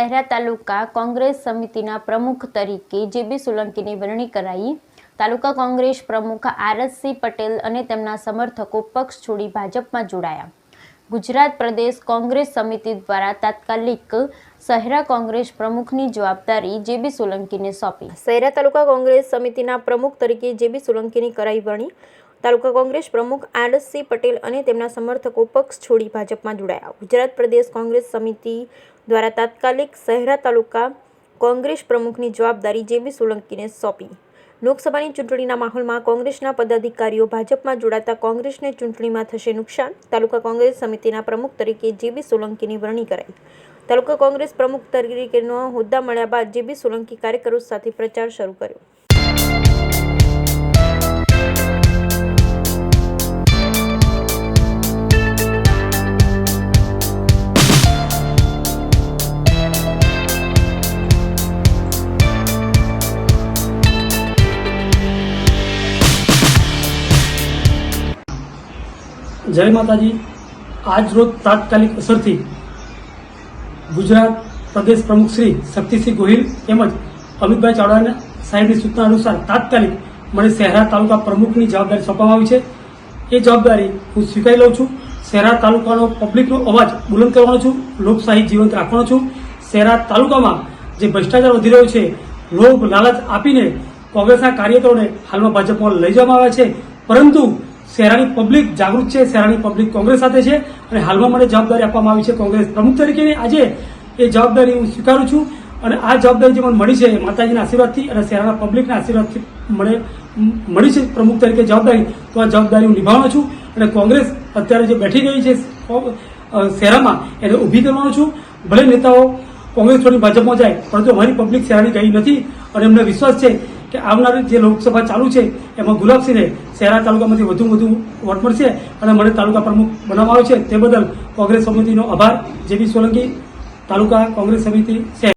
શહેરા તાલુકા કોંગ્રેસ સમિતિના પ્રમુખ તરીકે જેબી સોલંકીની વરણી કરાઈ, તાલુકા કોંગ્રેસ પ્રમુખ આરએસસી પટેલ અને તેમના સમર્થકો પક્ષ છોડી ભાજપમાં જોડાયા. ગુજરાત પ્રદેશ કોંગ્રેસ સમિતિ દ્વારા તાત્કાલિક શહેરા કોંગ્રેસ પ્રમુખની જવાબદારી જેબી સોલંકીને સોંપી. શહેરા તાલુકા કોંગ્રેસ સમિતિના પ્રમુખ તરીકે જેબી સોલંકીની કરાઈ વરણી તાલુકા કોંગ્રેસ પ્રમુખ આરએસસી પટેલ અને તેમના સમર્થકો પક્ષ છોડી ભાજપમાં જોડાયા. ગુજરાત પ્રદેશ કોંગ્રેસ સમિતિ દ્વારા તાત્કાલિક શહેરા તાલુકા કોંગ્રેસ પ્રમુખની જવાબદારી જેબી સોલંકીને સોંપી. લોકસભાની ચૂંટણીના માહોલમાં કોંગ્રેસના પદાધિકારીઓ ભાજપમાં જોડાતા કોંગ્રેસને ચૂંટણીમાં થશે નુકસાન, તાલુકા કોંગ્રેસ સમિતિના પ્રમુખ તરીકે જેબી સોલંકીની વરણી કરાઈ. તાલુકા કોંગ્રેસ પ્રમુખ તરીકેનો હોદ્દા મળ્યા બાદ જેબી સોલંકી કાર્યકરો સાથે પ્રચાર શરૂ કર્યો. જય માતાજી. આજરોજ તાત્કાલિક અસરથી ગુજરાત પ્રદેશ પ્રમુખ શ્રી શક્તિસિંહ ગોહિલ તેમજ અમિતભાઈ ચાવડાના સાહેબની સૂચના અનુસાર તાત્કાલિક મને શહેરા તાલુકા પ્રમુખની જવાબદારી સોંપવામાં આવી છે. એ જવાબદારી હું સ્વીકારી લઉં છું. શહેરા તાલુકાનો પબ્લિકનો અવાજ બુલંદ કરવાનો છું. લોકશાહી જીવંત રાખવાનો છું. શહેરા તાલુકામાં જે ભ્રષ્ટાચાર વધી રહ્યો છે, લોભ લાલચ આપીને કોંગ્રેસના કાર્યકરોને હાલમાં ભાજપમાં લઈ જવામાં આવ્યા છે. પરંતુ શહેરાની પબ્લિક જાગૃત છે શહેરાની પબ્લિક કોંગ્રેસ સાથે છે અને હાલમાં મને જવાબદારી આપવામાં આવી છે કોંગ્રેસ પ્રમુખ તરીકેની આજે એ જવાબદારી હું સ્વીકારું છું અને આ જવાબદારી જે મને મળી છે માતાજીના આશીર્વાદથી અને શહેરાના પબ્લિકના આશીર્વાદથી મને મળી છે પ્રમુખ તરીકે જવાબદારી, તો આ જવાબદારી હું નિભાવવાનો છું અને કોંગ્રેસ અત્યારે જે બેઠી ગઈ છે શહેરામાં એને ઊભી કરવાનો છું. ભલે નેતાઓ કોંગ્રેસ છોડી ભાજપમાં જાય, પરંતુ અમારી પબ્લિક શહેરાની ગઈ નથી અને એમને વિશ્વાસ છે કે આવનારી જે લોકસભા ચાલુ છે, એમાં ગુલાબસિંહને શહેરા તાલુકામાંથી વધુ વધુ વોટ મળશે અને મને તાલુકા પ્રમુખ બનાવવામાં આવ્યો છે. તે બદલ કોંગ્રેસ સમિતિનો આભાર. જેબી સોલંકી તાલુકા કોંગ્રેસ સમિતિ શહેર